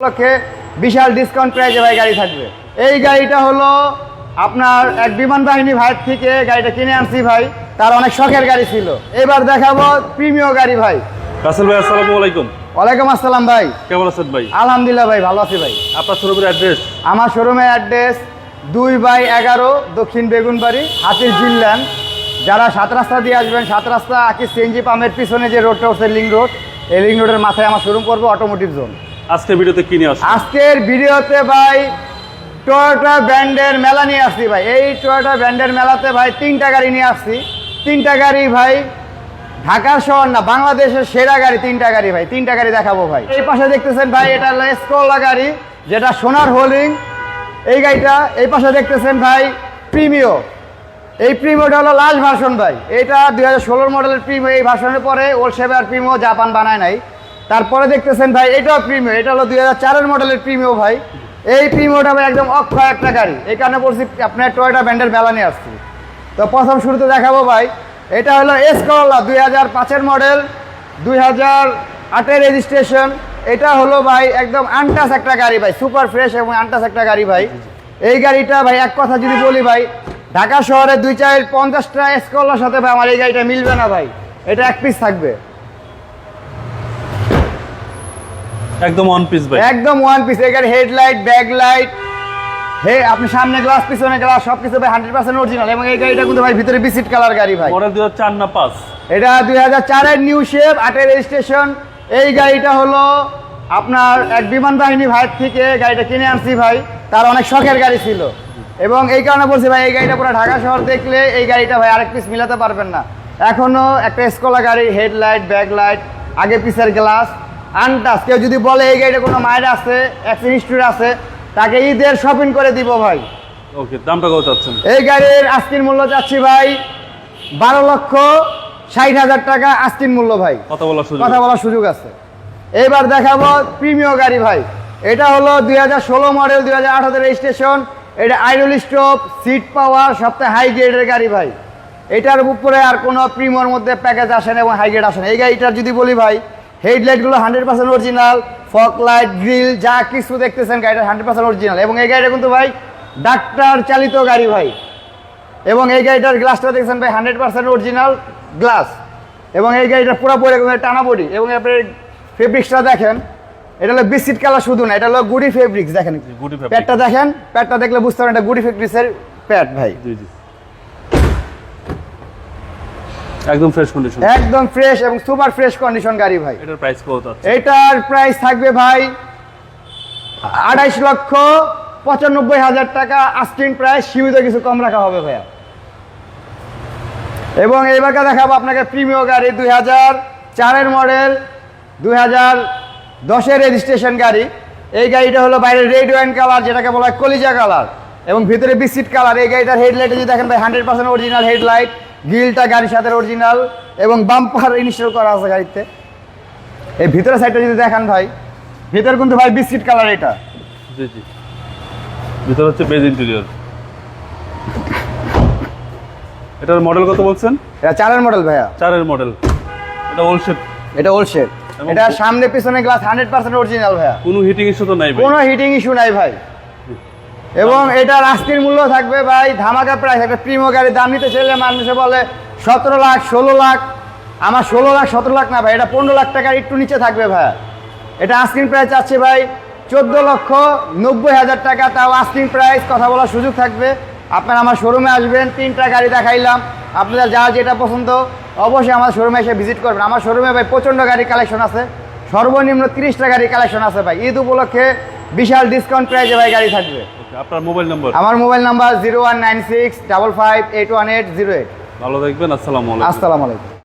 উপলক্ষে বিশাল ডিসকাউন্ট প্রাইজে ভাই গাড়ি থাকবে। এই গাড়িটা হলো আপনার এক বিমান বাহিনী ভাইয়ের থেকে গাড়িটা কিনে আনছি ভাই। তার অনেক শখের গাড়ি ছিল। এবার দেখাবো প্রিমিয় গাড়ি ভাই। রাসেল ভাই আসসালামু আলাইকুম। ওয়ালাইকুম আসসালাম ভাই। কেমন আছেন ভাই? আলহামদুলিল্লাহ ভাই ভালো আছি ভাই। আপনার শোরুমের অ্যাড্রেস আমার শোরুমের অ্যাড্রেস দুই বাই এগারো দক্ষিণ বেগুনবাড়ি হাতির জিল্যান্ড যারা সাত রাস্তা দিয়ে আসবেন সাত রাস্তা আকি সিএনজি পাম্পের পিছনে যে রোডটা হচ্ছে লিং রোড এই লিং রোডের মাথায় আমার শোরুম করব অটোমোটিভ জোন আজকে ভিডিওতে কিনে আসুন আজকের ভিডিওতে ভাই টয়োটা ব্র্যান্ডের মেলা নিয়ে আসছি ভাই। এই টয়োটা ব্র্যান্ডের মেলাতে ভাই তিনটা গাড়ি নিয়ে আসছি। তিনটা গাড়ি ভাই ঢাকা শহর না, বাংলাদেশের সেরা গাড়ি তিনটা গাড়ি ভাই। তিনটা গাড়ি দেখাবো ভাই। এই পাশে দেখতেছেন ভাই, এটা হলো স্কোলা গাড়ি, যেটা সোনার হোলিং এই গাড়িটা এই পাশে দেখতেছেন ভাই প্রিমিও এই প্রিমিওটা হলো লাস্ট ভার্সন ভাই। এটা দুই হাজার ষোলোর মডেলের প্রিমিও এই ভার্সনের পরে ওল সেভার প্রিমিও জাপান বানায় নাই। তারপরে দেখতেছেন ভাই, এটাও প্রিমিও এটা হলো দুই হাজার মডেলের প্রিমিও ভাই। এই প্রিমিওটা ভাই একদম অক্ষয় একটা গাড়ি। এই কারণে বলছি, আপনার টয়টা ব্যান্ডের বেলা নিয়ে আসছি। তো প্রথম শুরুতে দেখাবো ভাই, এটা হলো এস করোলা দুই হাজার পাঁচের মডেল দুই হাজার আটের রেজিস্ট্রেশন এটা হলো ভাই, একদম আনটাস একটা গাড়ি ভাই সুপার ফ্রেশ এবং আনটাস একটা গাড়ি ভাই। এই গাড়িটা ভাই, এক কথা যদি বলি ভাই, ঢাকা শহরে দুই চার পঞ্চাশটা স্কলার সাথে ভাই, আমার এই গাড়িটা মিলবে না ভাই। এটা এক পিস থাকবে। একদম ওয়ান পিস ভাই। একদম ওয়ান পিস গাড়ি হেডলাইট ব্যাকলাইট হে আপনি সামনে গ্লাস পিছনে গ্লাস সব কিছু ভাই হান্ড্রেড পার্সেন্ট অরিজিনাল এবং এই গাড়িটা কিন্তু ভাই ভিতরে বিসিট কালার গাড়ি ভাই। মডেল দু চার না পাঁচ। এটা দুই হাজার চারের নিউ শেপ আটের রেজিস্ট্রেশন এই গাড়িটা হলো আপনার এক বিমান বাহিনী ভাইয়ের থেকে গাড়িটা কিনে আনছি ভাই। তার অনেক শখের গাড়ি ছিল। এবং এই কারণে বলছি ভাই এই গাড়িটা পুরো ঢাকা শহর দেখলে এই গাড়িটা ভাই আরেক পিস মিলাতে পারবেন না। এখনও একটা স্কলা গাড়ি হেডলাইট ব্যাকলাইট আগে পিসের গ্লাস আনটাস কেউ যদি বলে এই গাড়িটা কোনো মায়ের আছে অ্যাক্সিডেন্ট আছে তাকে ঈদের শপিং করে দিব ভাই। ওকে দামটা কত চাচ্ছেন? এই গাড়ির আস্কিন মূল্য চাচ্ছি ভাই বারো লক্ষ ষাট হাজার টাকা আস্কিন মূল্য ভাই। কথা বলার সুযোগ কথা বলার সুযোগ আছে। এবার দেখাবো প্রিমিয় গাড়ি ভাই। এটা হলো দুই হাজার ষোলো মডেল দুই হাজার আঠারো রেজিস্ট্রেশন এটা আইডল স্টপ সিট পাওয়ার সবথেকে হাই গ্রেডের গাড়ি ভাই। এটার উপরে আর কোনো প্রিমিয়র মধ্যে প্যাকেজ আসে না এবং হাই গ্রেড আসে না। এই গাড়িটার যদি বলি ভাই হেডলাইটগুলো hundred percent original fog light grill যা কিছু দেখতেছেন গাড়িটা হান্ড্রেড পার্সেন্ট অরিজিনাল এবং এই গাড়িটা কিন্তু ভাই ডাক্তার চালিত গাড়ি ভাই। এবং এই গাড়িটার গ্লাসটা দেখছেন ভাই হান্ড্রেড পার্সেন্ট অরিজিনাল গ্লাস এবং এই গাড়িটা পুরোপুরি এরকম টানা বডি। এবং আপনি ফেব্রিক্সটা দেখেন এটা হলো বিস্কিট কালার শুধু না এটা হলো গুডি ফেব্রিক্স দেখেন। গুডি। প্যাডটা দেখেন প্যাডটা দেখলে বুঝতে পারেন এটা গুডি ফেব্রিক্সের প্যাড ভাই। জি জি। একদম ফ্রেশ কন্ডিশন একদম ফ্রেশ এবং সুপার ফ্রেশ কন্ডিশন গাড়ি ভাই। এটার প্রাইস কত আছে? এটার প্রাইস থাকবে ভাই আড়াইশ লক্ষ পঁচানব্বই হাজার টাকা। আস্কিং প্রাইস সীমিত কিছু কম রাখা হবে ভাইয়া। এবং এইবারকে দেখাবো আপনাকে প্রিমিয় গাড়ি দুই হাজার চারের মডেল দুই হাজার দশের রেজিস্ট্রেশন গাড়ি। এই গাড়িটা হলো বাইরে রেড ওয়াইন কালার যেটাকে বলা হয় কলিজা কালার এবং ভিতরে বিস্কিট কালার এই গাড়িটার হেডলাইটে যদি দেখেন ভাই হান্ড্রেড পার্সেন্ট অরিজিনাল হেডলাইট গ্রিলটা গাড়ির সাথে অরিজিনাল এবং বাম্পার ইনস্টল করা আছে গাড়িতে। এই ভিতরে সাইডটা যদি দেখান ভাই ভিতরে কিন্তু ভাই বিস্কিট কালার এটা। জি জি। ভিতরে হচ্ছে বেজ ইন্টেরিয়র এটার মডেল কত বলছেন? এটা চারের মডেল ভাইয়া। চারের মডেল এটা ওল্ড শেপ এটা ওল্ড শেড এটা সামনে পিছনে গ্লাস হান্ড্রেড পার্সেন্ট অরিজিনাল ভাইয়া। কোনো হিটিং ইস্যু তো নাই ভাই। কোনো হিটিং ইস্যু নাই ভাই। এবং এটার আজকের মূল্য থাকবে ভাই, ধামাকা প্রাইস একটা প্রিমো গাড়ি দাম নিতে চাইলে মানুষে বলে, সতেরো লাখ, ষোলো লাখ। আমার ষোলো লাখ, সতেরো লাখ না ভাই, এটা পনেরো লাখ টাকার একটু নিচে থাকবে ভাই। এটা আস্কিং প্রাইস আছে ভাই, চোদ্দ লক্ষ নব্বই হাজার টাকা, তাও আস্কিং প্রাইস কথা বলার সুযোগ থাকবে। আপনারা আমার শোরুমে আসবেন, তিনটা গাড়ি দেখাইলাম। আপনাদের যা যেটা পছন্দ, অবশ্যই আমার শোরুমে এসে ভিজিট করবেন। আমার শোরুমে ভাই প্রচণ্ড গাড়ি কালেকশন আছে। সর্বনিম্ন তিরিশটা গাড়ি কালেকশন আছে ভাই। ঈদ উপলক্ষে বিশাল ডিসকাউন্ট প্রাইজে ভাই গাড়ি থাকবে। আপনার মোবাইল নাম্বার আমার mobile number zero one nine six double five eight one eight zero eight ভালো থাকবেন আসসালামু আলাইকুম। আসসালামু আলাইকুম।